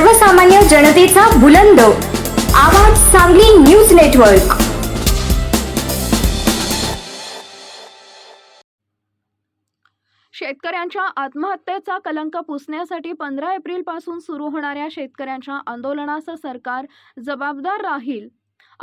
सर्वसामान्य जनतेचा बुलंद. आवाज सांगली न्यूज नेटवर्क. शेतकऱ्यांच्या आत्महत्येचा कलंक पुसण्यासाठी पंधरा एप्रिलपासून सुरू होणाऱ्या शेतकऱ्यांच्या आंदोलनास सरकार जबाबदार राहील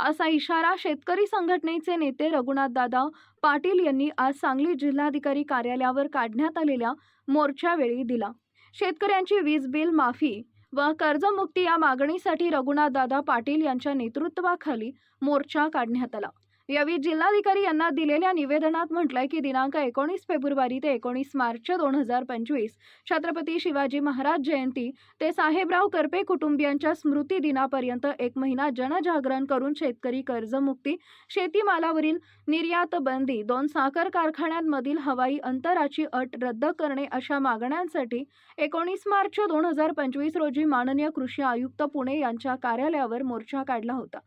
असा इशारा शेतकरी संघटनेचे नेते रघुनाथ दादा पाटील यांनी आज सांगली जिल्हाधिकारी कार्यालयावर काढण्यात आलेल्या मोर्चावेळी दिला. शेतकऱ्यांची वीज बिल माफी व कर्जमुक्ती या मागणीसाठी रघुनाथदादा पाटील यांच्या नेतृत्वाखाली मोर्चा काढण्यात आला. यावेळी जिल्हाधिकारी यांना दिलेल्या निवेदनात म्हटलंय की दिनांक एकोणीस फेब्रुवारी ते एकोणीस मार्च दोन हजार पंचवीस छत्रपती शिवाजी महाराज जयंती ते साहेबराव करपे कुटुंबियांच्या स्मृती दिनापर्यंत एक महिना जनजागरण करून शेतकरी कर्जमुक्ती शेतीमालावरील निर्यात बंदी दोन साखर कारखान्यांमधील हवाई अंतराची अट रद्द करणे अशा मागण्यांसाठी एकोणीस मार्च दोन हजार पंचवीस रोजी माननीय कृषी आयुक्त पुणे यांच्या कार्यालयावर मोर्चा काढला होता.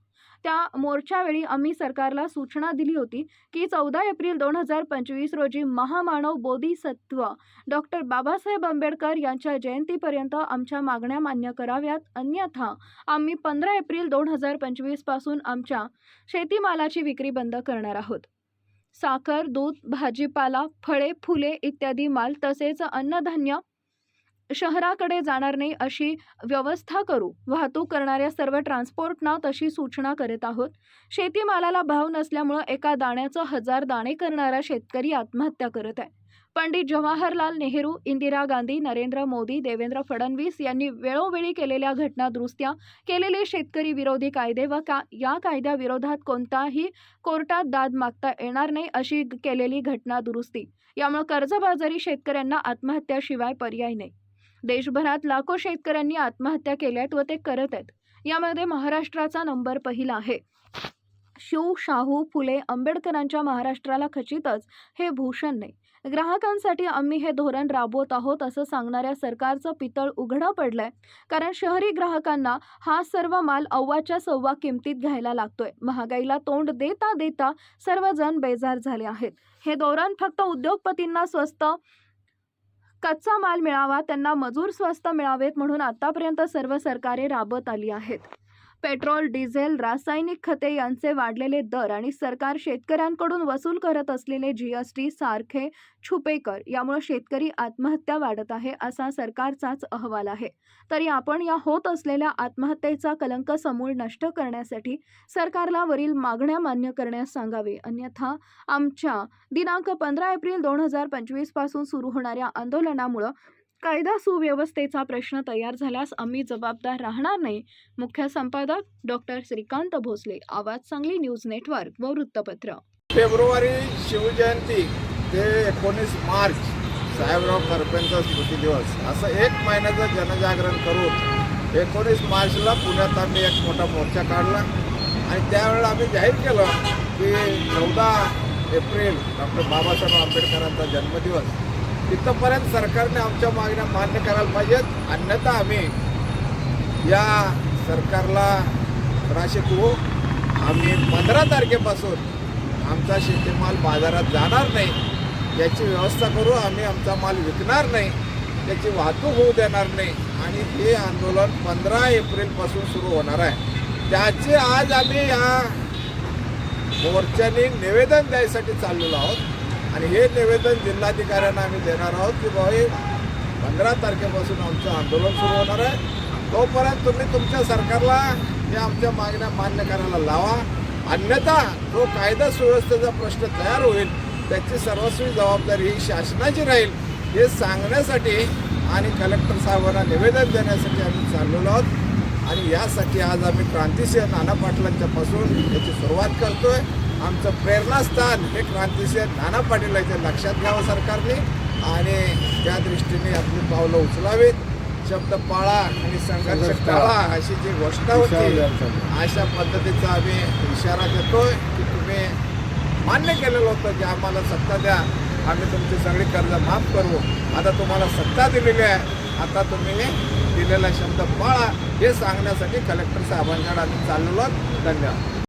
त्या मोर्चावेळी आम्ही सरकारला सूचना दिली होती की चौदा एप्रिल दोन हजार पंचवीस रोजी महामानव बोधिसत्व डॉक्टर बाबासाहेब आंबेडकर यांच्या जयंतीपर्यंत आमच्या मागण्या मान्य कराव्यात अन्यथा आम्ही पंधरा एप्रिल दोन हजार पंचवीसपासून आमच्या शेतीमालाची विक्री बंद करणार आहोत. साखर दूध भाजीपाला फळे फुले इत्यादी माल तसेच अन्नधान्य शहराकडे जाणार नाही अशी व्यवस्था करू. वाहतूक करणाऱ्या सर्व ट्रान्सपोर्टना तशी सूचना करत आहोत. शेतीमालाला भाव नसल्यामुळं एका दाण्याचं हजार दाणे करणारा शेतकरी आत्महत्या करत आहे. पंडित जवाहरलाल नेहरू इंदिरा गांधी नरेंद्र मोदी देवेंद्र फडणवीस यांनी वेळोवेळी केलेल्या घटनादुरुस्त्या केलेले शेतकरी विरोधी कायदे व का या कायद्याविरोधात कोणताही कोर्टात दाद मागता येणार नाही अशी केलेली घटनादुरुस्ती. यामुळे कर्जबाजारी शेतकऱ्यांना आत्महत्याशिवाय पर्याय नाही. देशभरात लाखो शेतकऱ्यांनी आत्महत्या केल्यात व ते करत आहेत. यामध्ये महाराष्ट्राचा नंबर पहिला आहे. शिव शाहू फुले आंबेडकरांच्या महाराष्ट्राला खचितच हे भूषण नाही. ग्राहकांसाठी आम्ही हे धोरण राबवत आहोत असं सांगणाऱ्या सरकारचं पितळ उघडं पडलंय. कारण शहरी ग्राहकांना हा सर्व माल अव्वाच्या सव्वा किमतीत घ्यायला लागतोय. महागाईला तोंड देता देता सर्वजण बेजार झाले आहेत. हे धोरण फक्त उद्योगपतींना स्वस्त कच्चा माल मिळावा त्यांना मजूर स्वस्त मिळावेत म्हणून आतापर्यंत सर्व सरकारे राबत आली आहेत. पेट्रोल डिझेल रासायनिक खते यांचे वाढलेले दर आणि सरकार शेतकऱ्यांकडून वसूल करत असलेले जीएसटी सारखे छुपे कर यामुळे शेतकरी आत्महत्या वाढत आहे असा सरकारचाच अहवाल आहे. तरी आपण या होत असलेल्या आत्महत्येचा कलंक समूळ नष्ट करण्यासाठी सरकारला वरील मागण्या मान्य करण्यास सांगावे. अन्यथा आमच्या दिनांक पंधरा एप्रिल दोन हजार पंचवीसपासून सुरू होणाऱ्या आंदोलनामुळं कायदा सुव्यवस्थेचा प्रश्न तयार झाल्यास आम्ही जबाबदार राहणार नाही मुख्य संपादक डॉक्टर श्रीकांत भोसले आवाज सांगली न्यूज नेटवर्क व वृत्तपत्र. फेब्रुवारी शिवजयंती ते एकोणीस मार्च साहेबराव करपेंचा स्मृती दिवस असं एक महिन्याचं जनजागरण करून एकोणीस मार्चला पुण्यात आम्ही एक मोठा मोर्चा काढला आणि त्यावेळेला आम्ही जाहीर केलं की चौदा एप्रिल डॉक्टर बाबासाहेब आंबेडकरांचा जन्मदिवस. तिथंपर्यंत सरकारने आमच्या मागण्या मान्य करायला पाहिजेत. अन्यथा आम्ही या सरकारला त्रासित होऊ आम्ही पंधरा तारखेपासून आमचा शेतीमाल बाजारात जाणार नाही. याची व्यवस्था करू. आम्ही आमचा माल विकणार नाही. त्याची वाहतूक होऊ देणार नाही. आणि हे आंदोलन पंधरा एप्रिलपासून सुरू होणार आहे. त्याचे आज आम्ही या मोर्चाने निवेदन द्यायसाठी चाललेलो आहोत. आणि हे निवेदन जिल्हाधिकाऱ्यांना आम्ही देणार आहोत की बाबा पंधरा तारखेपासून आमचं आंदोलन सुरू होणार आहे. तोपर्यंत तुम्ही तुमच्या सरकारला या आमच्या मागण्या मान्य करायला लावा. अन्यथा जो कायदा सुव्यवस्थेचा प्रश्न तयार होईल त्याची सर्वस्वी जबाबदारी ही शासनाची राहील हे सांगण्यासाठी आणि कलेक्टर साहेबांना निवेदन देण्यासाठी आम्ही चाललेलो आहोत. आणि यासाठी आज आम्ही क्रांतिसिंह नाना पाटलांच्यापासून याची सुरुवात करतोय. आमचं प्रेरणास्थान हे क्रांतिसिंह नाना पाटील आहे ते लक्षात घ्यावं सरकारने. आणि त्या दृष्टीने आपली पावलं उचलावीत शब्द पाळा आणि संघर्ष टाळा अशी जी घोषणा होती अशा पद्धतीचा आम्ही इशारा देतोय की तुम्ही मान्य केलेलं होतं की आम्हाला सत्ता द्या. आम्ही तुमची सगळी कर्ज माफ करू. आता तुम्हाला सत्ता दिलेली आहे. आता तुम्ही दिलेला शब्द पाळा हे सांगण्यासाठी कलेक्टर साहेबांकडे आम्ही चाललेलो आहोत. धन्यवाद.